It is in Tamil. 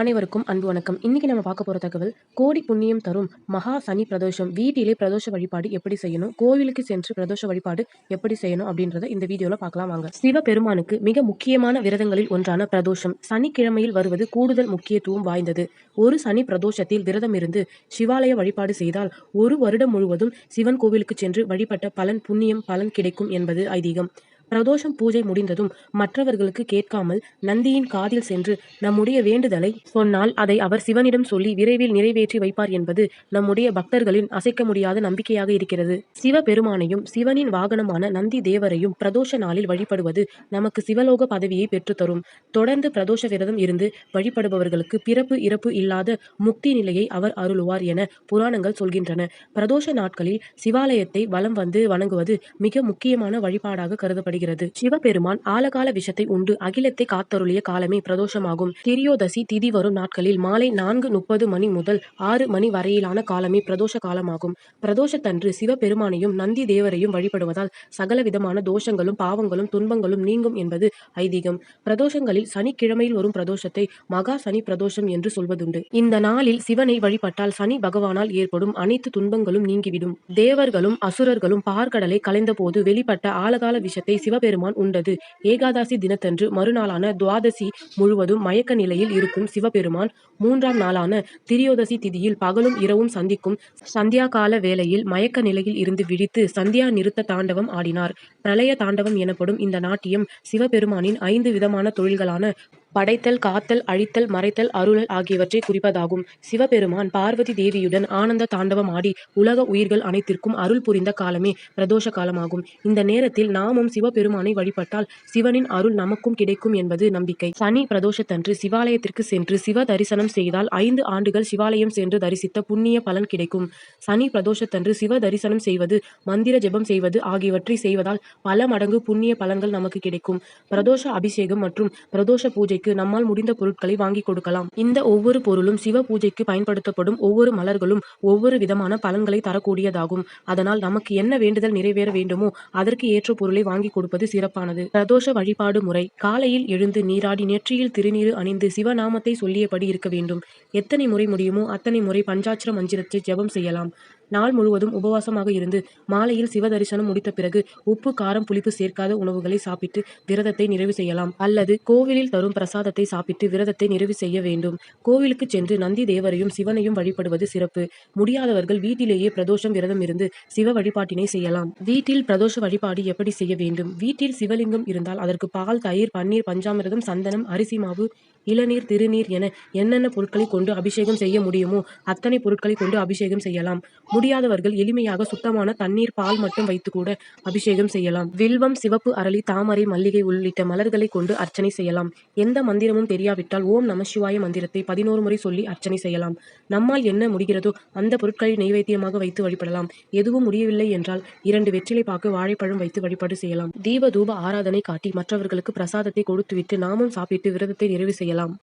அனைவருக்கும் அன்பு வணக்கம். இன்னைக்கு நம்ம பார்க்க போற தகவல் கோடி புண்ணியம் தரும் மகா சனி பிரதோஷம். வீட்டிலே பிரதோஷ வழிபாடு எப்படி செய்யணும்? கோவிலுக்கு சென்று பிரதோஷ வழிபாடு எப்படி செய்யணும்? அப்படின்றத இந்த வீடியோல பார்க்கலாம் வாங்க. சிவபெருமானுக்கு மிக முக்கியமான விரதங்களில் ஒன்றான பிரதோஷம். சனிக்கிழமையில் வருவது கூடுதல் முக்கியத்துவம் வாய்ந்தது. ஒரு சனி பிரதோஷத்தில் விரதம் இருந்து சிவாலய வழிபாடு செய்தால் ஒரு வருடம் முழுவதும் சிவன் கோவிலுக்கு சென்று வழிபட்ட பலன் புண்ணியம் பலன் கிடைக்கும் என்பது ஐதீகம். பிரதோஷம் பூஜை முடிந்ததும் மற்றவர்களுக்கு கேட்காமல் நந்தியின் காதில் சென்று நம்முடைய வேண்டுதலை சொன்னால் அதை அவர் சிவனிடம் சொல்லி விரைவில் நிறைவேற்றி வைப்பார் என்பது நம்முடைய பக்தர்களின் அசைக்க முடியாத நம்பிக்கையாக இருக்கிறது. சிவபெருமானையும் சிவனின் வாகனமான நந்தி தேவரையும் பிரதோஷ நாளில் வழிபடுவது நமக்கு சிவலோக பதவியை பெற்றுத்தரும். தொடர்ந்து பிரதோஷ விரதம் இருந்து வழிபடுபவர்களுக்கு பிறப்பு இறப்பு இல்லாத முக்தி நிலையை அவர் அருளுவார் என புராணங்கள் சொல்கின்றன. பிரதோஷ நாட்களில் சிவாலயத்தை வலம் வந்து வணங்குவது மிக முக்கியமான வழிபாடாக கருதப்படுகிறது. வருகிறது சிவபெருமான் ஆலகால விஷத்தை உண்டு. அகிலத்தை காத்தருளிய காலமே பிரதோஷமாகும். திரியோதசி திதி வரும் நாட்களில் மாலை நான்கு முப்பது மணி முதல் ஆறு மணி வரையிலான காலமே பிரதோஷ காலமாகும். பிரதோஷத்தன்று சிவபெருமானையும் நந்தி தேவரையும் வழிபடுவதால் சகல விதமான தோஷங்களும் பாவங்களும் துன்பங்களும் நீங்கும் என்பது ஐதீகம். பிரதோஷங்களில் சனிக்கிழமையில் வரும் பிரதோஷத்தை மகா சனி பிரதோஷம் என்று சொல்வதுண்டு. இந்த நாளில் சிவனை வழிபட்டால் சனி பகவானால் ஏற்படும் அனைத்து துன்பங்களும் நீங்கிவிடும். தேவர்களும் அசுரர்களும் பார்க்கடலை கலைந்த போது வெளிப்பட்ட ஆலகால விஷத்தை சிவபெருமான் உண்டது. ஏகாதசி தினத்தன்று மறுநாளான துவாதசி முழுவதும் மயக்க நிலையில் இருக்கும் சிவபெருமான் மூன்றாம் நாளான திரியோதசி திதியில் பகலும் இரவும் சந்திக்கும் சந்தியா கால வேளையில் மயக்க நிலையில் இருந்து விழித்து சந்தியா நிறுத்த தாண்டவம் ஆடினார். பிரளய தாண்டவம் எனப்படும் இந்த நாட்டியம் சிவபெருமானின் ஐந்து விதமான தொழில்களான படைத்தல் காத்தல் அழித்தல் மறைத்தல் அருளல் ஆகியவற்றை குறிப்பதாகும். சிவபெருமான் பார்வதி தேவியுடன் ஆனந்த தாண்டவம் ஆடி உலக உயிர்கள் அனைத்திற்கும் அருள் புரிந்த காலமே பிரதோஷ காலமாகும். இந்த நேரத்தில் நாமும் சிவபெருமானை வழிபட்டால் சிவனின் அருள் நமக்கும் கிடைக்கும் என்பது நம்பிக்கை. சனி பிரதோஷத்தன்று சிவாலயத்திற்கு சென்று சிவ தரிசனம் செய்தால் ஐந்து ஆண்டுகள் சிவாலயம் சென்று தரிசித்த புண்ணிய பலன் கிடைக்கும். சனி பிரதோஷத்தன்று சிவ தரிசனம் செய்வது மந்திர ஜெபம் செய்வது ஆகியவற்றை செய்வதால் பல மடங்கு புண்ணிய பலன்கள் நமக்கு கிடைக்கும். பிரதோஷ அபிஷேகம் மற்றும் பிரதோஷ பூஜை பூஜைக்கு நம்மால் முடிந்த பொருட்களை வாங்கி கொடுக்கலாம். இந்த ஒவ்வொரு பொருளும் சிவ பூஜைக்கு பயன்படுத்தப்படும் ஒவ்வொரு மலர்களும் ஒவ்வொரு விதமான பலன்களை தரக்கூடியதாகும். அதனால் நமக்கு என்ன வேண்டுதல் நிறைவேற வேண்டுமோ அதற்கு ஏற்ற பொருளை வாங்கி கொடுப்பது சிறப்பானது. பிரதோஷ வழிபாடு முறை. காலையில் எழுந்து நீராடி நெற்றியில் திருநீறு அணிந்து சிவநாமத்தை சொல்லியபடி இருக்க வேண்டும். எத்தனை முறை முடியுமோ அத்தனை முறை பஞ்சாட்சர மந்திரத்தை ஜெபம் செய்யலாம். நாள் முழுவதும் உபவாசமாக இருந்து மாலையில் சிவ தரிசனம் முடித்த பிறகு உப்பு காரம் புளிப்பு சேர்க்காத உணவுகளை சாப்பிட்டு விரதத்தை நிறைவு செய்யலாம். அல்லது கோவிலில் தரும் பிரசாதத்தை சாப்பிட்டு விரதத்தை நிறைவு செய்ய வேண்டும். கோவிலுக்கு சென்று நந்தி தேவரையும் சிவனையும் வழிபடுவது சிறப்பு. முடியாதவர்கள் வீட்டிலேயே பிரதோஷம் விரதம் இருந்து சிவ வழிபாட்டினை செய்யலாம். வீட்டில் பிரதோஷ வழிபாடு எப்படி செய்ய வேண்டும்? வீட்டில் சிவலிங்கம் இருந்தால் அதற்கு பால் தயிர் பன்னீர் பஞ்சாமிரதம் சந்தனம் அரிசி மாவு இளநீர் திருநீர் என என்னென்ன பொருட்களை கொண்டு அபிஷேகம் செய்ய முடியுமோ அத்தனை பொருட்களை கொண்டு அபிஷேகம் செய்யலாம். முடியாதவர்கள் எளிமையாக சுத்தமான தண்ணீர் பால் மட்டும் வைத்து கூட அபிஷேகம் செய்யலாம். வில்வம் சிவப்பு அரளி தாமரை மல்லிகை உள்ளிட்ட மலர்களை கொண்டு அர்ச்சனை செய்யலாம். எந்த மந்திரமும் தெரியாவிட்டால் ஓம் நம சிவாய மந்திரத்தை பதினோரு முறை சொல்லி அர்ச்சனை செய்யலாம். நம்மால் என்ன முடிகிறதோ அந்த பொருட்களை நைவேத்தியமாக வைத்து வழிபடலாம். எதுவும் முடியவில்லை என்றால் இரண்டு வெற்றிலை பாக்கு வாழைப்பழம் வைத்து வழிபாடு செய்யலாம். தீப தூப ஆராதனை காட்டி மற்றவர்களுக்கு பிரசாதத்தை கொடுத்துவிட்டு நாமும் சாப்பிட்டு விரதத்தை நிறைவு செய்யலாம்.